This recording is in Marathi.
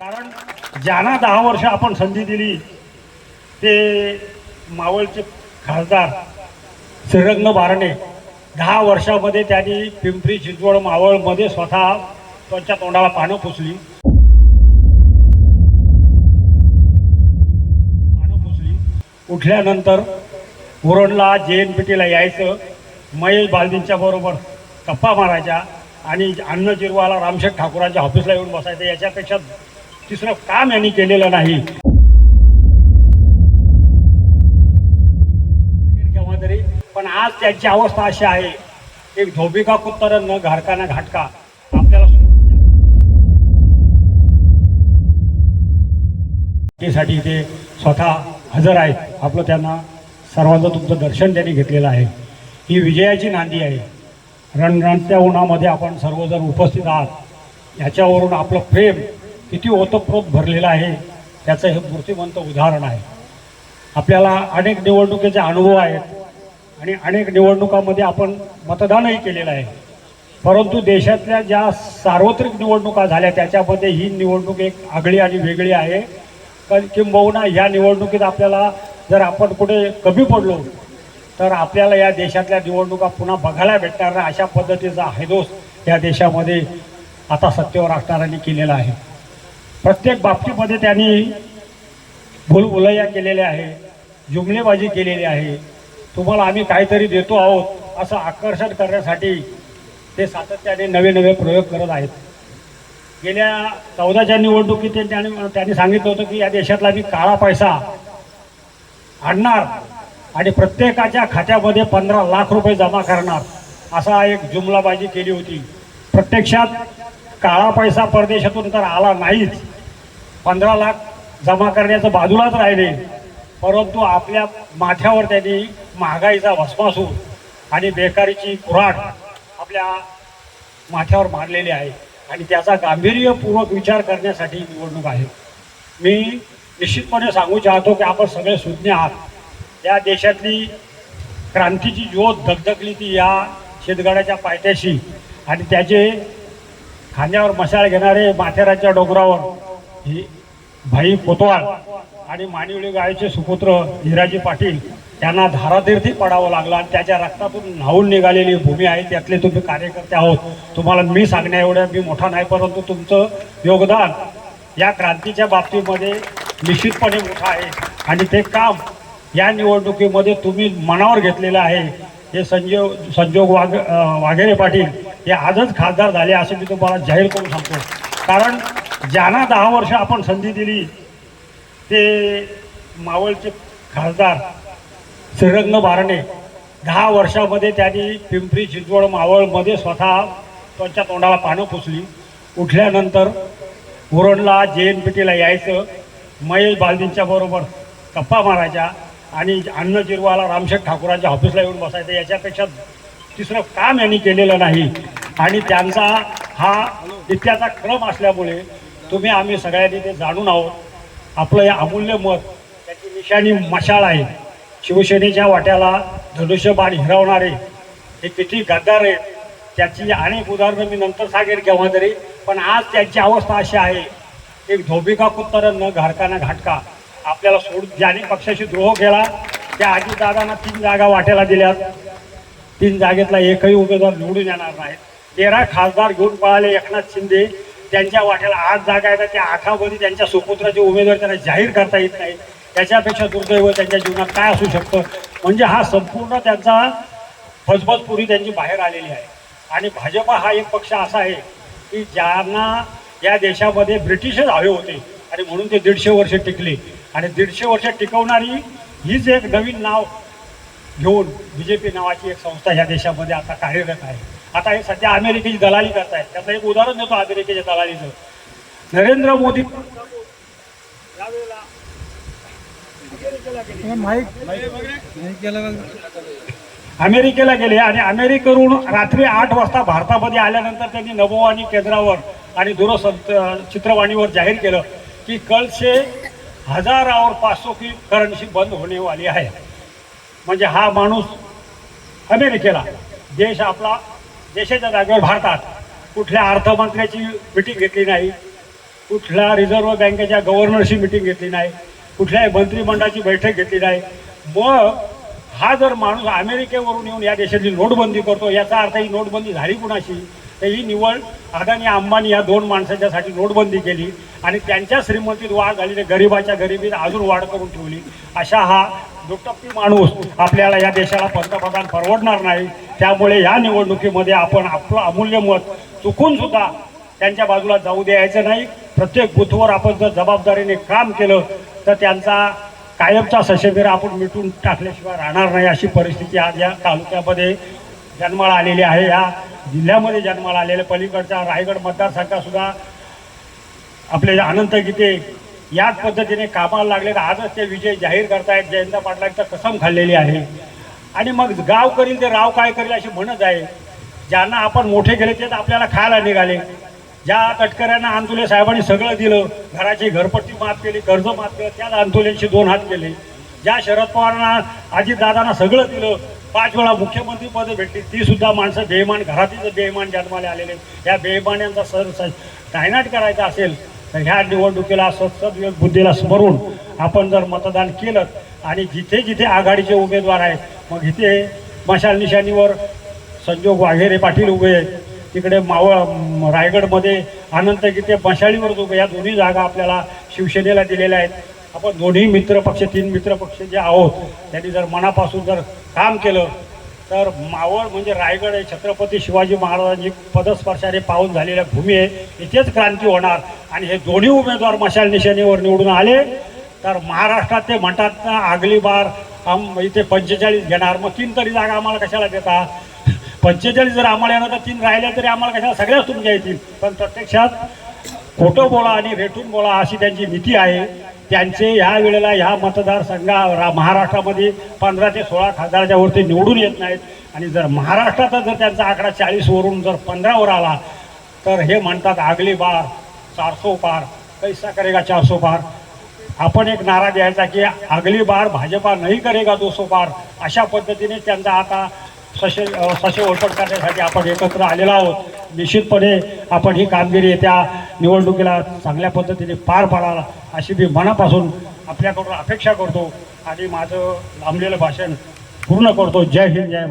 कारण ज्यांना दहा वर्ष आपण संधी दिली ते मावळचे खासदार श्रीरंग बारणे दहा वर्षामध्ये त्यांनी पिंपरी चिंचवड मावळमध्ये स्वतः त्यांच्या तोंडाला पानं पुसली. पानं पुसली. उठल्यानंतर उरणला जे एन पी टीला यायचं महेश बालदींच्या बरोबर गप्पा मारायच्या आणि अन्न जिरवाला रामशेठ ठाकूरांच्या ऑफिसला येऊन बसायचं. याच्यापेक्षा तिसरं काम यांनी केलेलं नाही. केव्हा तरी पण आज त्यांची अवस्था अशी आहे. एक धोबिका कुत्तर न घारका न घाटका. आपल्याला साठी ते स्वतः हजर आहेत. आपलं त्यांना सर्वांचं तुमचं दर्शन त्यांनी घेतलेलं आहे. ही विजयाची नांदी आहे. रणरणत्या उन्हामध्ये आपण सर्वजण उपस्थित आहात. याच्यावरून आपलं प्रेम किती ओतप्रोत भरलेलं आहे त्याचं हे मूर्तिमंत उदाहरण आहे. आपल्याला अनेक निवडणुकीचे अनुभव आहेत आणि अनेक निवडणुकामध्ये आपण मतदानही केलेलं आहे. परंतु देशातल्या ज्या सार्वत्रिक निवडणुका झाल्या त्याच्यामध्ये ही निवडणूक एक आगळी आणि वेगळी आहे. कारण किंबहुना ह्या निवडणुकीत आपल्याला जर आपण कुठे कमी पडलो तर आपल्याला या देशातल्या निवडणुका पुन्हा बघायला भेटणार नाही. अशा पद्धतीचा हैदोस या देशामध्ये आता सत्तेवर असणाऱ्यांनी केलेला आहे. प्रत्येक बाबतीमध्ये त्यांनी भूलभुलैया केलेल्या आहे जुमलेबाजी केलेली आहे. तुम्हाला आम्ही काहीतरी देतो आहोत असं आकर्षण करण्यासाठी ते सातत्याने नवे नवे प्रयोग करत आहेत. गेल्या चौदाच्या निवडणुकीत त्यांनी त्यांनी सांगितलं होतं की या देशातला मी काळा पैसा आणणार आणि प्रत्येकाच्या खात्यामध्ये पंधरा लाख रुपये जमा करणार. असा एक जुमलाबाजी केली होती. प्रत्यक्षात काळा पैसा परदेशातून तर आला नाहीच. पंधरा लाख जमा करण्याचं बाजूलाच राहिले. परंतु आपल्या माथ्यावर त्यांनी महागाईचा भस्मासूर आणि बेकारीची कुऱ्हाड आपल्या माथ्यावर मारलेली आहे. आणि त्याचा गांभीर्यपूर्वक विचार करण्यासाठी निवडणूक आहे. मी निश्चितपणे सांगू चाहतो की आपण सगळे सुज्ञ आहात. या देशातली क्रांतीची ज्योत धगधगली ती या शेतगाड्याच्या पायथ्याशी. आणि त्याचे खांद्यावर मशाळ घेणारे माथेराच्या डोंगरावर ही भाई कोतवाल आणि मानिवळी गायचे सुपुत्र हिराजी पाटील त्यांना धारातीर्थी पडावं लागलं आणि त्याच्या रक्तातून न्हावून निघालेली भूमी आहे. त्यातले तुम्ही कार्यकर्ते आहोत. तुम्हाला मी सांगण्या एवढ्या मी मोठा नाही परंतु तुमचं योगदान या क्रांतीच्या बाबतीमध्ये निश्चितपणे मोठं आहे. आणि ते काम या निवडणुकीमध्ये तुम्ही मनावर घेतलेलं आहे. हे संजय संजोग वाघ वाघेरे पाटील हे आजच खासदार झाले असं मी तुम्हाला जाहीर करून सांगतो. कारण ज्यांना दहा वर्ष आपण संधी दिली ते मावळचे खासदार श्रीरंग बारणे दहा वर्षामध्ये त्यांनी पिंपरी चिंचवड मावळमध्ये स्वतः त्यांच्या तोंडाला पानं पुसली. उठल्यानंतर उरणला जे एन पी टीला यायचं महेश बालदींच्या बरोबर गप्पा मारायच्या आणि अन्न जिरवाला रामशेठ ठाकूरांच्या ऑफिसला येऊन बसायचं याच्यापेक्षा तिसरं काम यांनी केलेलं नाही. आणि त्यांचा हा नित्याचा क्रम असल्यामुळे तुम्ही आम्ही सगळ्यांनी ते जाणून आहोत. आपलं हे अमूल्य मत त्याची निशाणी मशाल आहे. शिवसेनेच्या वाट्याला धनुष्यबाण हिरवणारे हे किती गद्दार आहेत त्याची अनेक उदाहरणं मी नंतर सांगेन केव्हा तरी पण आज त्यांची अवस्था अशी आहे एक धोबिका कुत्तर न घारका ना घाटका. आपल्याला सोड ज्याने पक्षाशी द्रोह केला त्या अजितदादांना तीन जागा वाट्याला दिल्यात. तीन जागेतला एकही उमेदवार निवडून येणार नाहीत. तेरा खासदार घेऊन पळाले एकनाथ शिंदे. त्यांच्या वाट्याला आठ जागा आहेत त्या आठामध्ये त्यांच्या सुपुत्राचे उमेदवार त्यांना जाहीर करता येत नाही त्याच्यापेक्षा दुर्दैव त्यांच्या जीवनात काय असू शकतं? म्हणजे हा संपूर्ण त्यांचा फसफसपुरी त्यांची बाहेर आलेली आहे. आणि भाजपा हा एक पक्ष असा आहे की ज्यांना या देशामध्ये ब्रिटिशच हवे होते आणि म्हणून ते दीडशे वर्ष टिकले. आणि दीडशे वर्ष टिकवणारी हीच एक नवीन नाव घेऊन बी जे पी नावाची एक संस्था ह्या देशामध्ये आता कार्यरत आहे. आता हे सध्या अमेरिकेची दलाली करत आहेत त्याचं एक उदाहरण देतो अमेरिकेच्या दलालीचं. नरेंद्र मोदी अमेरिकेला गेले आणि अमेरिकेवरून रात्री आठ वाजता भारतामध्ये आल्यानंतर त्यांनी नभोवाणी केंद्रावर आणि दूरसंत चित्रवाणीवर जाहीर केलं की कल से हजार और पाचशो की करन्सी बंद होणेवाली आहे. म्हणजे हा माणूस अमेरिकेला देश आपला देशाच्या जागेवर भारतात कुठल्या अर्थमंत्र्याची मिटिंग घेतली नाही कुठल्या रिझर्व्ह बँकेच्या गव्हर्नरची मिटिंग घेतली नाही कुठल्याही मंत्रिमंडळाची बैठक घेतली नाही. मग हा जर माणूस अमेरिकेवरून येऊन या देशातली नोटबंदी करतो याचा अर्थ ही नोटबंदी झाली कुणाशी? तर ही निवड अदानी अंबानी या दोन माणसाच्यासाठी नोटबंदी केली. आणि त्यांच्या श्रीमंतीत वाढ झाली गरिबाच्या गरिबीत अजून वाढ करून ठेवली. अशा हा दुटप्पी माणूस आपल्याला या देशाला पंतप्रधान परवडणार नाही. त्यामुळे या निवडणुकीमध्ये आपण आपलं अमूल्य मत चुकून सुद्धा त्यांच्या बाजूला जाऊ द्यायचं नाही. प्रत्येक बुथवर आपण जर जबाबदारीने काम केलं तर त्यांचा कायमचा सशेबीर आपण मिटून टाकल्याशिवाय राहणार नाही अशी परिस्थिती आज या तालुक्यामध्ये जन्माला आलेली आहे. या जिल्ह्यामध्ये जन्माला आलेल्या पलीकडच्या रायगड मतदारसंघात सुद्धा आपले अनंत गीते याच पद्धतीने कामाला लागले. तर आजच ते विजय जाहीर करतायत. जयंत पाटलांचा कसम खाल्लेली आहे. आणि मग गाव करील ते राव काय करील अशी म्हणत आहे. ज्यांना आपण मोठे केले ते आपल्याला खायला निघाले. ज्या तटकऱ्यांना अंतुले साहेबांनी सगळं दिलं घराची घरपट्टी माफ केली कर्ज माफ केलं त्याच अंतुलेंशी दोन हात केले. ज्या शरद पवारांना अजितदादांना सगळं दिलं पाच वेळा मुख्यमंत्री पदे भेटली. ती सुद्धा माणसं बेमान घरातील बेमान जन्माला आलेले या बेईमान्यांचा सर स- नायनाट करायचा असेल तर ह्या निवडणुकीला सत्सद बुद्धीला स्मरून आपण जर मतदान केलं आणि जिथे जिथे आघाडीचे उमेदवार आहेत मग इथे मशाल निशाणीवर संजोग वाघेरे पाटील उभे आहेत. तिकडे मावळ रायगडमध्ये अनंत गीते मशाळीवर उभे या दोन्ही जागा आपल्याला शिवसेनेला दिलेल्या आहेत. आपण दोन्ही मित्रपक्ष तीन मित्रपक्ष जे आहोत त्यांनी जर मनापासून जर काम केलं तर मावळ म्हणजे रायगड हे छत्रपती शिवाजी महाराजांची पदस्पर्शाने पाहून झालेल्या भूमी आहे. इथेच क्रांती होणार. आणि हे दोन्ही उमेदवार मशाल निशाणीवर निवडून आले. तर महाराष्ट्रात ते म्हणतात ना आगली बार आम इथे पंचेचाळीस घेणार. मग तीन तरी जागा आम्हाला कशाला देता? पंचेचाळीस जर आम्हाला येणार तर तीन राहिल्या तरी आम्हाला कशाला? सगळ्याच तुमच्या येतील. पण प्रत्यक्षात खोटं बोला आणि रेटून बोला अशी त्यांची नीती आहे. त्यांचे ह्या वेळेला ह्या मतदारसंघा रा- महाराष्ट्रामध्ये पंधरा ते सोळा खासदाराच्या वरती निवडून येत नाहीत. आणि जर महाराष्ट्राचा जर त्यांचा आकडा चाळीसवरून जर पंधरावर आला तर हे म्हणतात आगली बार चारसो पार कैसा करेगा चारसो पार? आपण एक नारा द्यायचा की अगली बार भाजपा नाही करेगा दोसो पार. अशा पद्धतीने त्यांचा आता सशे सशे ओळखट करण्यासाठी आपण एकत्र आलेलो आहोत. निश्चितपणे आपण ही कामगिरी येत्या निवडणुकीला चांगल्या पद्धतीने पार पाडाल अशी मी मनापासून आपल्याकडून अपेक्षा करतो आणि माझं लांबलेलं भाषण पूर्ण करतो. जय हिंद जय